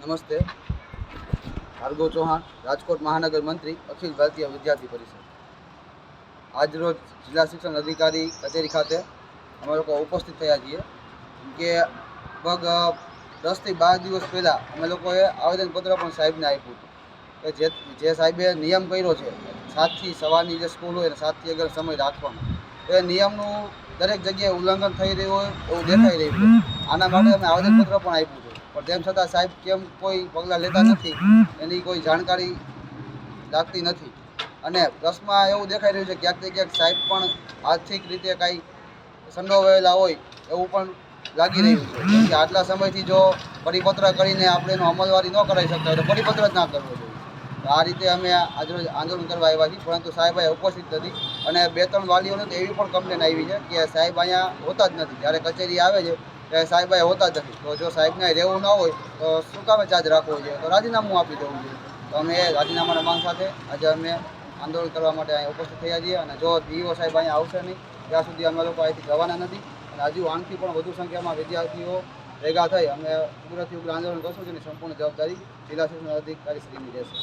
નમસ્તે. ભાર્ગવ ચૌહાણ, રાજકોટ મહાનગર મંત્રી, અખિલ ભારતીય વિદ્યાર્થી પરિષદ. આજરોજ જિલ્લા શિક્ષણ અધિકારી કચેરી ખાતે અમે લોકો ઉપસ્થિત થયા છીએ કે લગભગ દસથી બાર દિવસ પહેલાં અમે લોકોએ આવેદનપત્ર પણ સાહેબને આપ્યું હતું કે જે જે સાહેબે નિયમ કર્યો છે સાતથી સવારની જે સ્કૂલ હોય સાતથી અગર સમય રાખવાનો. એ નિયમનું દરેક જગ્યાએ ઉલ્લંઘન થઈ રહ્યું હોય, એવું દેખાઈ રહ્યું આના માટે અમે આવેદનપત્ર પણ આપ્યું પણ તેમ છતાં સાહેબ કેમ કોઈ પગલાં લેતા નથી? એની કોઈ જાણકારી લાગતી નથી. અને પ્રશ્નમાં એવું દેખાઈ રહ્યું છે, ક્યાંક ક્યાંક સાહેબ પણ આર્થિક રીતે કાંઈ સંડોવાયેલા હોય એવું પણ લાગી રહ્યું છે. કે આટલા સમયથી જો પરિપત્ર કરીને આપણે એનો અમલવારી ન કરાવી શકતા હોય તો પરિપત્ર જ ના કરવો જોઈએ. આ રીતે અમે આજરોજ આંદોલન કરવા આવ્યા છીએ, પરંતુ સાહેબ અહીંયા ઉપસ્થિત નથી. અને બે ત્રણ વાલીઓને તો એવી પણ કમ્પ્લેન આવી છે કે સાહેબ અહીંયા હોતા જ નથી. જ્યારે કચેરી આવે છે ત્યારે સાહેબ હોતા જ નથી. તો જો સાહેબને રહેવું ના હોય, તો શું કામે ચાર્જ રાખવો જોઈએ? તો રાજીનામું આપી દેવું જોઈએ. તો અમે રાજીનામાના માંગ સાથે આજે અમે આંદોલન કરવા માટે અહીંયા ઉપસ્થિત થયા છીએ અને જો ડીઓ સાહેબ અહીંયા આવશે નહીં, ત્યાં સુધી અમે લોકો અહીંથી જવાના નથી. અને હજુ આણથી પણ વધુ સંખ્યામાં વિદ્યાર્થીઓ ભેગા થઈ અમે ઉગ્રથી ઉગ્ર આંદોલન કરશું જેની સંપૂર્ણ જવાબદારી જિલ્લા શિક્ષણ અધિકારી શ્રીની રહેશે.